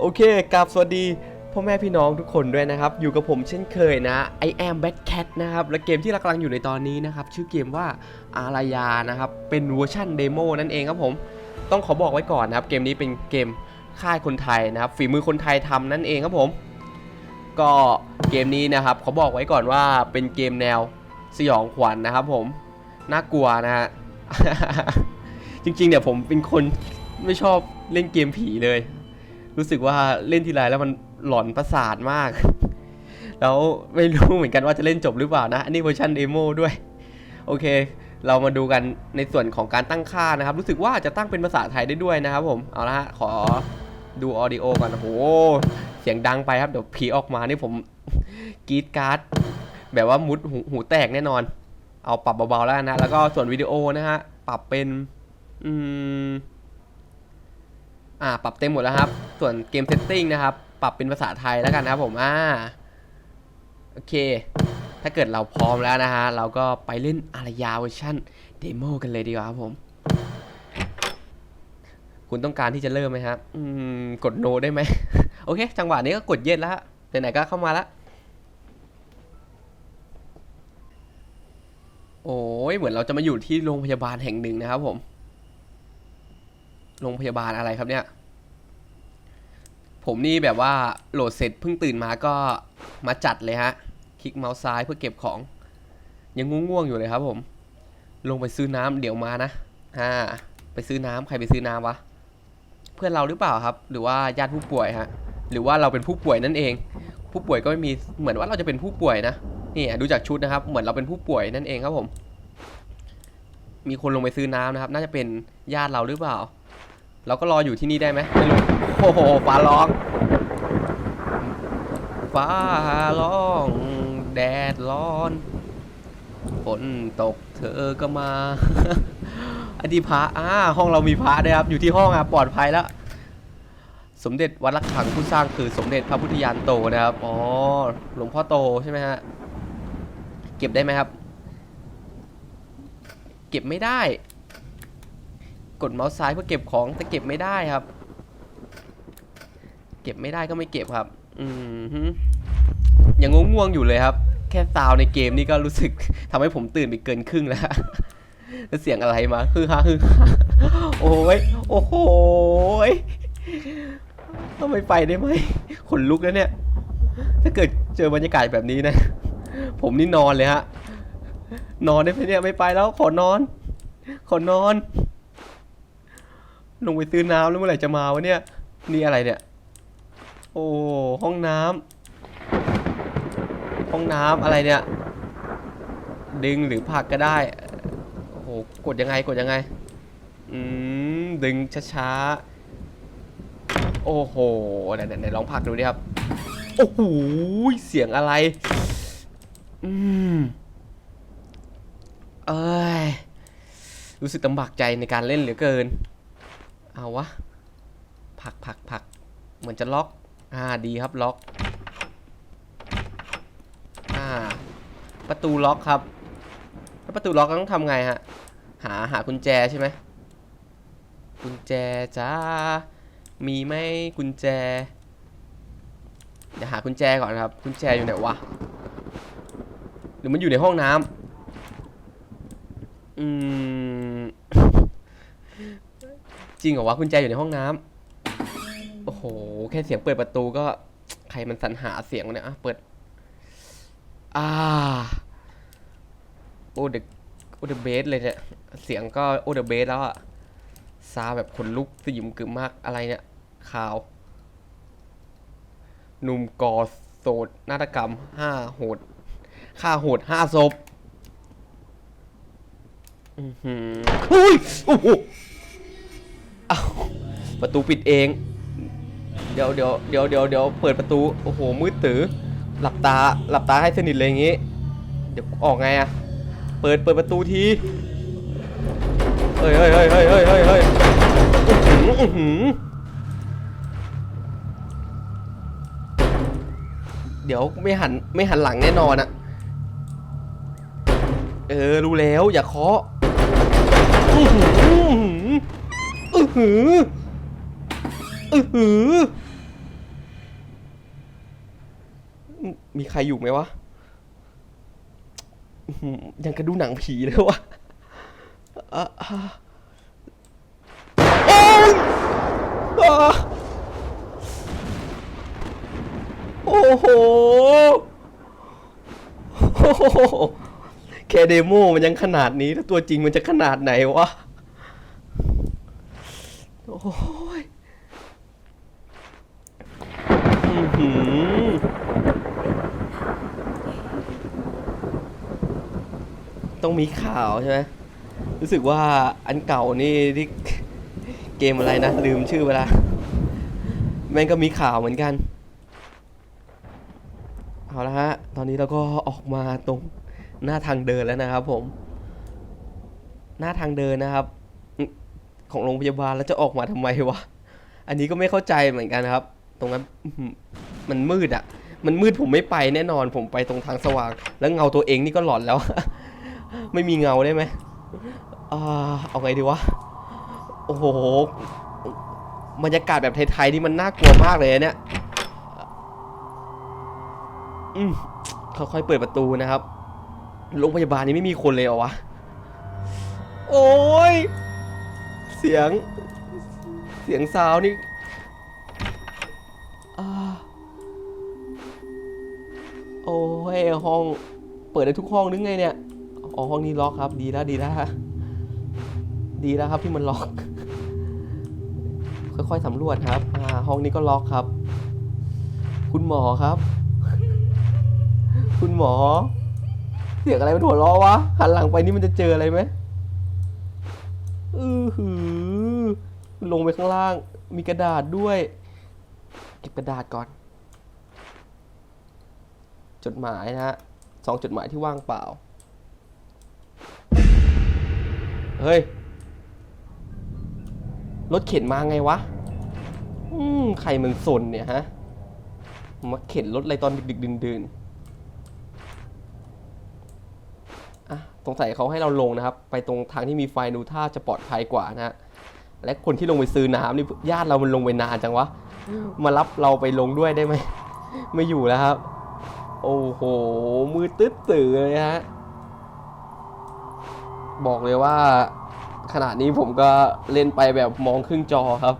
โอเคกราบสวัสดีพ่อแม่พี่น้องทุกคนด้วยนะครับ อยู่กับผมเช่นเคยนะ I am Bad Cat นะครับ และเกมที่เรากำลังอยู่ในตอนนี้นะครับ ชื่อเกมว่าอารยานะครับ เป็นเวอร์ชันเดโมนั่นเองครับผม ต้องขอบอกไว้ก่อนนะครับ เกมนี้เป็นเกมค่ายคนไทยนะครับ ฝีมือคนไทยทำนั่นเองครับผม ก็เกมนี้นะครับเขาบอกไว้ก่อนว่าเป็นเกมแนวสยองขวัญนะครับผม น่ากลัวนะฮะ จริงๆเนี่ยผมเป็นคนไม่ชอบเล่นเกมผีเลย รู้สึกว่าเล่นทีไรแล้วมันหลอนประสาทมาก แล้วไม่รู้เหมือนกันว่าจะเล่นจบหรือเปล่านะ อันนี้เวอร์ชันเดโมด้วย โอเค เรามาดูกันในส่วนของการตั้งค่านะครับ รู้สึกว่าจะตั้งเป็นภาษาไทยได้ด้วยนะครับผม เอาละฮะ ขอดูออดิโอก่อนโอ้โห เสียงดังไปครับ เดี๋ยวผีออกมานี่ผมกรีดการ์ดแบบว่ามุดหูหูแตกแน่นอน เอาปรับเบาๆแล้วนนะ แล้วก็ส่วนวิดีโอนะฮะ ปรับเป็น อืม อ่าปรับเต็มหมดแล้วครับ ส่วนเกมเซตติ้งนะครับ ปรับเป็นภาษาไทยแล้วกันนะครับผมอ่าโอเค ถ้าเกิดเราพร้อมแล้วนะฮะ เราก็ไปเล่นอารยาเวอร์ชันเดโมกันเลยดีกว่าครับผม คุณต้องการที่จะเริ่มไหมครับอืมกดโนได้ไหม โอเค จังหวะนี้ก็กดเย็นแล้วไหนๆก็เข้ามาแล้วโอ้ยเหมือนเราจะมาอยู่ที่โรงพยาบาลแห่งหนึ่งนะครับผม โรงพยาบาลอะไรครับเนี่ย ผมนี่แบบว่าโหลดเสร็จเพิ่งตื่นมาก็มาจัดเลยฮะ คลิกเมาส์ซ้ายเพื่อเก็บของ ยังง่วงๆอยู่เลยครับผม ลงไปซื้อน้ำเดี๋ยวมานะอ่าไปซื้อน้ำใครไปซื้อน้ำวะ เพื่อนเราหรือเปล่าครับ หรือว่าญาติผู้ป่วยฮะ หรือว่าเราเป็นผู้ป่วยนั่นเอง ผู้ป่วยก็ไม่มีเหมือนว่าเราจะเป็นผู้ป่วยนะนี่ดูจากชุดนะครับ เหมือนเราเป็นผู้ป่วยนั่นเองครับผม มีคนลงไปซื้อน้ำนะครับ น่าจะเป็นญาติเราหรือเปล่า เราก็รออยู่ที่นี่ได้ไหมไม่รู้ โอ้โหฟ้าร้อง ฟ้าร้อง แดดร้อนฝนตกเธอก็มา อดีพระอ่าห้องเรามีพระด้วยครับ อยู่ที่ห้องอะปลอดภัยแล้ว สมเด็จวัดระฆังผู้สร้างคือสมเด็จพระพุทธยานโตนะครับ อ๋อ หลวงพ่อโตใช่ไหมฮะ เก็บได้ไหมครับ เก็บไม่ได้ กดเมาส์ซ้ายเพื่อเก็บของแต่เก็บไม่ได้ครับ เก็บไม่ได้ก็ไม่เก็บครับ อืมยังง่วงอยู่เลยครับ แค่ซาวในเกมนี่ก็รู้สึกทำให้ผมตื่นไปเกินครึ่งแล้วแล้วเสียงอะไรมาคือฮาคือโอ้ยโอ้โหทำไมไปได้ไหมขนลุกแล้วเนี่ย ถ้าเกิดเจอบรรยากาศแบบนี้นะ ผมนี่นอนเลยฮะ นอนได้ไหมเนี่ยไม่ไปแล้วขอนอน ขอนอน ลงไปซื้อน้ำแล้วเมื่อไหร่จะมาวะเนี่ย นี่อะไรเนี่ย โอ้ห้องน้ำห้องน้ำอะไรเนี่ย ดึงหรือผลักก็ได้ โอ้โห กดยังไงกดยังไง อืม ดึงช้าๆ โอ้โหไหนไหนลองผลักดูดิครับ โอ้โห เสียงอะไร อืม เอ้ย รู้สึกลำบากใจในการเล่นเหลือเกิน เอาวะผลักผลักผลักเหมือนจะล็อก อ่าดีครับล็อกอ่าประตูล็อกครับแล้วประตูล็อกต้องทำไงฮะหาหากุญแจใช่ไหมกุญแจจ้ามีไหมกุญแจเดี๋ยวหากุญแจก่อนครับกุญแจอยู่ไหนวะหรือมันอยู่ในห้องน้ำอืมจริงเหรอวะกุญแจอยู่ในห้องน้ำ โอ้โห แค่เสียงเปิดประตูก็ ใครมันสรรหาเสียงวะเนี่ยอะเปิด อ่า โอเดโอเดเบสเลยเนี่ย เสียงก็โอเดเบสแล้วอะซาแบบขนลุกสยิมกึมมากอะไรเนี่ยข่าว หนุ่มก่อโสดนาฏกรรมห้าโหดฆ่าโหดห้าศพอือหืออุ้ยโอ้โหเอาประตูปิดเอง เดี๋ยวเดี๋ยวเดี๋ยวเดี๋ยวเดี๋ยวเปิดประตู โอ้โห มืดตื้อหลับตา หลับตาให้สนิทเลยอย่างงี้ เดี๋ยวออกไงอะเปิด เปิดประตูทีเฮ้ยเฮ้ยเฮ้ยเฮ้ยเฮ้ยเฮ้ยเฮ้ยเดี๋ยวไม่หัน ไม่หันหลังแน่นอนอะเออ รู้แล้ว อย่าเคาะอือหืออือหืออือหือ มีใครอยู่ไหมวะยังกระดูหนังผีเลยวะอะอะโอ้ยโอ้โหโอแค่เดโมมันยังขนาดนี้แล้วตัวจริงมันจะขนาดไหนวะ โอ้ย อือหือ ต้องมีข่าวใช่ไหมรู้สึกว่าอันเก่านี่ที่เกมอะไรนะลืมชื่อไปละแม่งก็มีข่าวเหมือนกัน เอาละฮะ ตอนนี้เราก็ออกมาตรงหน้าทางเดินแล้วนะครับผม หน้าทางเดินนะครับ ของโรงพยาบาลแล้วจะออกมาทำไมวะ อันนี้ก็ไม่เข้าใจเหมือนกันครับ ตรงนั้นมันมืดอะมันมืดผมไม่ไปแน่นอนผมไปตรงทางสว่าง แล้วเงาตัวเองนี่ก็หลอนแล้ว ไม่มีเงาได้ไหมอ่าเอาไงดีวะ โอ้โหบรรยากาศแบบไทยๆนี่มันน่ากลัวมากเลยเนี่ยอืมค่อยๆเปิดประตูนะครับโรงพยาบาลนี้ไม่มีคนเลยเหรอวะ โอ้ย เสียง เสียงซาวนี่อโอ้ยห้อง เปิดได้ทุกห้องนึกไงเนี่ย อ๋อห้องนี้ล็อกครับ ดีแล้วดีแล้วดีแล้วครับที่มันล็อก ค่อยๆสำรวจครับอ่าห้องนี้ก็ล็อกครับ คุณหมอครับ คุณหมอ เสียงอะไรมันหัวเราะวะหันหลังไปนี่มันจะเจออะไรไหมอือหือ ลงไปข้างล่าง มีกระดาษด้วย เก็บกระดาษก่อน จดหมายนะฮะสองจดหมายที่ว่างเปล่า เฮ้ย รถเข็นมาไงวะ อืมใครมึงสนเนี่ยฮะ มาเข็นรถอะไรตอนดึกๆดื่นๆอะสงสัยเขาให้เราลงนะครับ ไปตรงทางที่มีไฟดูท่าจะปลอดภัยกว่านะฮะ และคนที่ลงไปซื้อน้ำนี่ญาติเรามันลงไปนานจังวะ มารับเราไปลงด้วยได้ไหม ไม่อยู่แล้วครับ โอ้โห มือตึ๊ดตื่อเลยฮะ บอกเลยว่าขณะนี้ผมก็เล่นไปแบบมองครึ่งจอครับ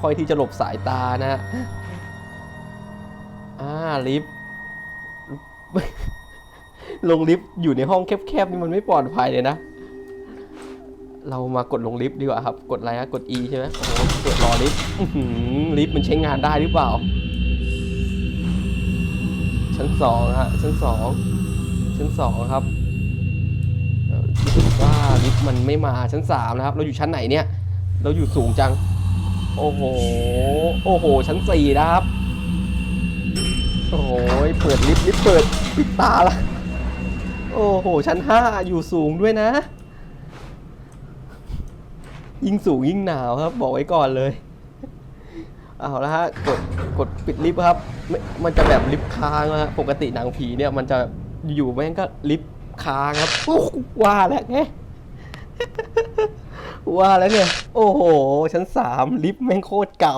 ค่อยๆที่จะหลบสายตานะอ่าลิฟต์ลงลิฟต์อยู่ในห้องแคบๆนี่มันไม่ปลอดภัยเลยนะ เรามากดลงลิฟต์ดีกว่าครับ กดอะไรฮะกด E ใช่ไหมโอ้โหกดรอลิฟต์ลิฟต์มันใช้งานได้หรือเปล่า ชั้นสองฮะชั้นสองชั้นสองครับ รู้สึกว่าลิฟต์มันไม่มาชั้นสามนะครับ เราอยู่ชั้นไหนเนี่ย เราอยู่สูงจัง โอ้โห โอ้โห ชั้นสี่นะครับ โอ้โห เปิดลิฟต์ลิฟต์เปิดปิดตาละโอ้โห ชั้นห้าอยู่สูงด้วยนะ ยิ่งสูงยิ่งหนาวครับ บอกไว้ก่อนเลย เอาละฮะ กด กดปิดลิฟต์ครับม,มันจะแบบลิฟต์ค้างนะฮะ ปกติหนังผีเนี่ย มันจะอยู่แม่งก็ลิฟต์ ค้างครับโอ้ว่าแล้วไงว่าแล้วเนี่ย โอ้โห ชั้นสามลิฟต์แม่งโคตรเก่า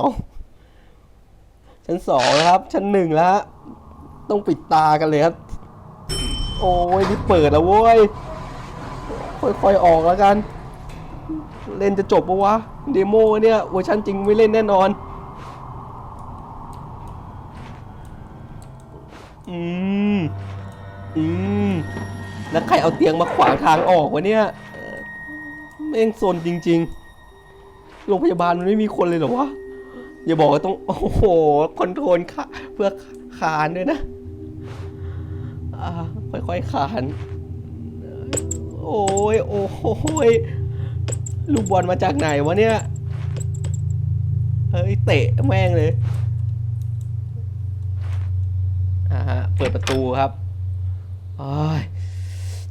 ชั้นสองนะครับ ชั้นหนึ่งแล้ว ต้องปิดตากันเลยครับ โอ้ยนี่เปิดแล้วเว้ย ค่อยๆออกแล้วกัน เล่นจะจบปะวะ เดโมเนี่ยเวอร์ชันจริงไม่เล่นแน่นอน อืม อืม แล้วใครเอาเตียงมาขวางทางออกวะเนี่ยแม่งโซนจริง ๆ โรงพยาบาลมันไม่มีคนเลยเหรอวะ อย่าบอกว่าต้อง โอ้โห คอนโทรลค่ะเพื่อคานด้วยนะอ่าค่อยๆคาน โอ้ย โอ้ยลูกบอลมาจากไหนวะเนี่ย เฮ้ย เตะแม่งเลยอ่าฮะ เปิดประตูครับอ้ย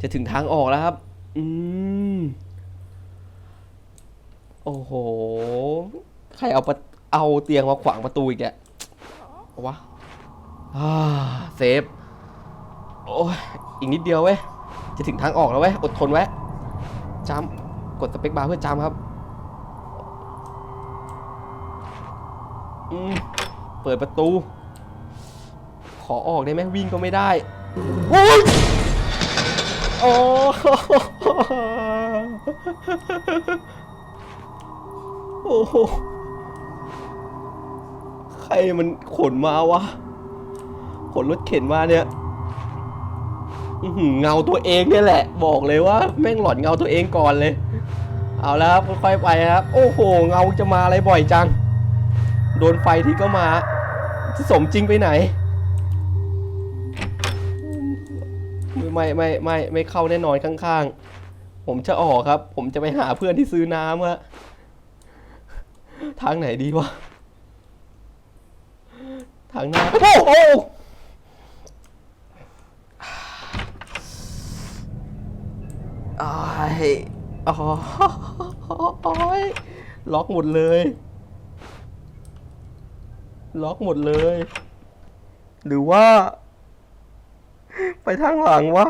จะถึงทางออกแล้วครับ อืม โอ้โห ใครเอาประเอาเตียงมาขวางประตูอีกแกวะอ่าเซฟ โอ้ย อีกนิดเดียวเว้ย จะถึงทางออกแล้วเว้ย อดทนไว้จำกดสเปคบาร์เพื่อจำครับ อืม เปิดประตู ขอออกได้ไหมวิ่งก็ไม่ได้ โอ้ย โอ้ โอ้โห ใครมันขนมาวะ ขนรถเข็นมาเนี่ยเงาตัวเองเนี่ยแหละ บอกเลยว่า แม่งหลอนเงาตัวเองก่อนเลย เอาแล้วครับค่อยๆไปครับ โอ้โห เงาจะมาอะไรบ่อยจัง โดนไฟที่ก็มา สมจริงไปไหน ไม่ไม่ไม่ไม่ไม่เข้าแน่นอนข้างๆ ผมจะออกครับ ผมจะไปหาเพื่อนที่ซื้อน้ำอะทางไหนดีวะทางหน้าโอ้โหอ้ายอ๋อโอ้ยล็อกหมดเลย ล็อกหมดเลย หรือว่า ไปทางหลังวะ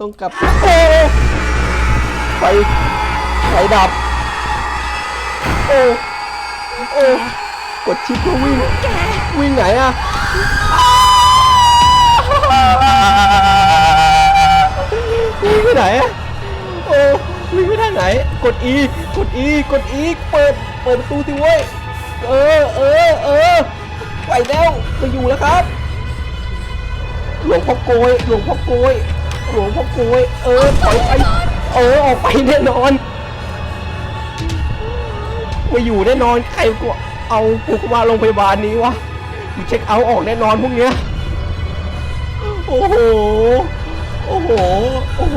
ต้องกลับไฟไฟดับ โอ้โอ้กดชิปก็วิ่ง วิ่งไหนอะวิ่งไปไหนอะโอ้วิ่งไปทางไหน กด E กด E กด E เปิด เปิดประตูสิเว้ย เออเออเออไปแล้วไปอยู่แล้วครับ หลวงพ่อโกยหลวงพ่อโกยหลวงพ่อโกยเออถอยไปเออออกไปแน่นอนไม่อยู่แน่นอนใครกูเอากูมาโรงพยาบาลนี้วะกูเช็คเอาท์ออกแน่นอนพวกเนี้ยโอ้โหโอ้โหโอ้โห